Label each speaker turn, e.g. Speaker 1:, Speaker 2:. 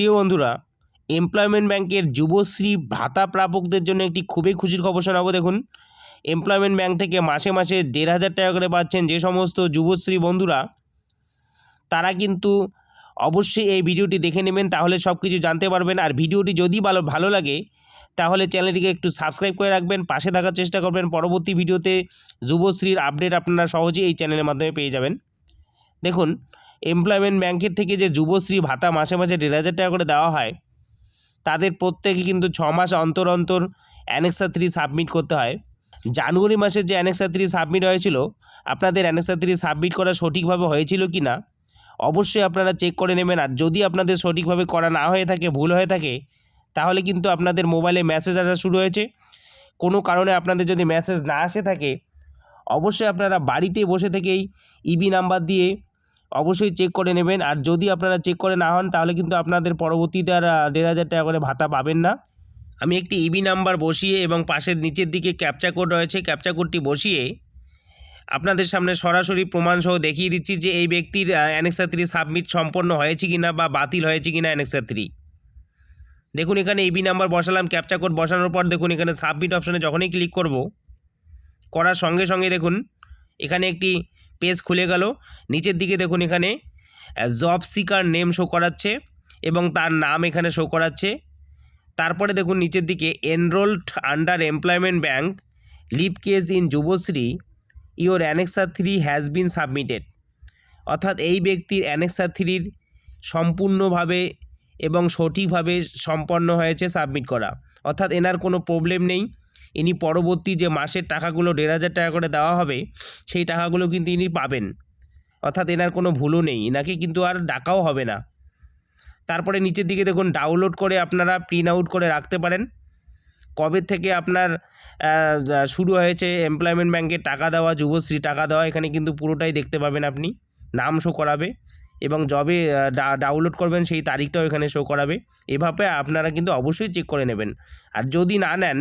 Speaker 1: প্রিয় বন্ধুরা এমপ্লয়মেন্ট ব্যাংকের যুবশ্রী ভাতা প্রাপকদের জন্য একটি খুবই খুশির খবর শোনাবো দেখুন। এমপ্লয়মেন্ট ব্যাংক থেকে মাসে মাসে দেড় হাজার টাকা করে পাচ্ছেন যে সমস্ত যুবশ্রী বন্ধুরা। তারা কিন্তু অবশ্যই এই ভিডিওটি দেখে নেবেন, তাহলে সব কিছু জানতে পারবেন। আর ভিডিওটি যদি ভালো ভালো লাগে, তাহলে চ্যানেলটিকে একটু সাবস্ক্রাইব করে রাখবেন, পাশে থাকার চেষ্টা করবেন। পরবর্তী ভিডিওতে যুবশ্রীর আপডেট আপনারা সহজেই এই চ্যানেলের মাধ্যমে পেয়ে যাবেন। দেখুন এমপ্লয়মেন্ট ব্যাংকের থেকে যে যুবশ্রী ভাতা মাসে মাসে দেড় হাজার টাকা করে দেওয়া হয়, তাদের প্রত্যেকে কিন্তু ছ মাস অন্তর অন্তর অ্যানেক্সা থ্রি সাবমিট করতে হয়। জানুয়ারি মাসে যে অ্যানেক্সা থ্রি সাবমিট হয়েছিল, আপনাদের অ্যানেক্সা থ্রি সাবমিট করা সঠিকভাবে হয়েছিল কি না? অবশ্যই আপনারা চেক করে নেবেন, আর যদি আপনাদের সঠিকভাবে করা না হয়ে থাকে, ভুল হয়ে থাকে, তাহলে কিন্তু আপনাদের মোবাইলে মেসেজ আসা শুরু হয়েছে। কোনো কারণে আপনাদের যদি মেসেজ না আসে থাকে, অবশ্যই আপনারা বাড়িতে বসে থেকেই ইবি নাম্বার দিয়ে অবশ্যই চেক করে নেবেন। আর যদি আপনারা চেক করে না হন, তাহলে কিন্তু আপনাদের পরবর্তীতে আর দেড় হাজার টাকা করে ভাতা পাবেন না। আমি একটি ইবি নাম্বার বসিয়ে এবং পাশের নিচের দিকে ক্যাপচা কোড রয়েছে ক্যাপচা কোডটি বসিয়ে আপনাদের সামনে সরাসরি প্রমাণসহ দেখিয়ে দিচ্ছি যে এই ব্যক্তির অ্যানেক্সা থ্রি সাবমিট সম্পন্ন হয়েছে কি না বা বাতিল হয়েছে কিনা অ্যানেক্সা থ্রি দেখুন, এখানে ইবি নাম্বার বসালাম ক্যাপচা কোড বসানোর পর দেখুন, এখানে সাবমিট অপশানে যখনই ক্লিক করব, করার সঙ্গে সঙ্গে দেখুন, এখানে একটি পেজ খুলে গেল। নিচের দিকে দেখুন এখানে জব সিকার নেম শো করাচ্ছে এবং তার নাম এখানে শো করাচ্ছে। তারপরে দেখুন নিচের দিকে enrolled under employment bank live case in Yuvashree your annexure three has been submitted অর্থাৎ এই ব্যক্তির অ্যানেক্সা থ্রির সম্পূর্ণভাবে এবং সঠিকভাবে সম্পন্ন হয়েছে সাবমিট করা। অর্থাৎ এনার কোনো প্রবলেম নেই। ইনি পরবর্তী যে মাসের টাকাগুলো দেড় হাজার টাকা করে দেওয়া হবে, সেই টাকাগুলো কিন্তু ইনি পাবেন। অর্থাৎ এনার কোনো ভুলও নেই। এনাকে কিন্তু আর ডাকাও হবে না। তারপরে নিচের দিকে দেখুন ডাউনলোড করে আপনারা প্রিন্ট আউট করে রাখতে পারেন। কবে থেকে আপনার শুরু হয়েছে এমপ্লয়মেন্ট ব্যাংকে টাকা দেওয়া, যুবশ্রী টাকা দেওয়া, এখানে কিন্তু পুরোটাই দেখতে পাবেন আপনি। নাম শো করাবে এবং জবে ডাউনলোড করবেন, সেই তারিখটাও এখানে শো করাবে। এভাবে আপনারা কিন্তু অবশ্যই চেক করে নেবেন। আর যদি না নেন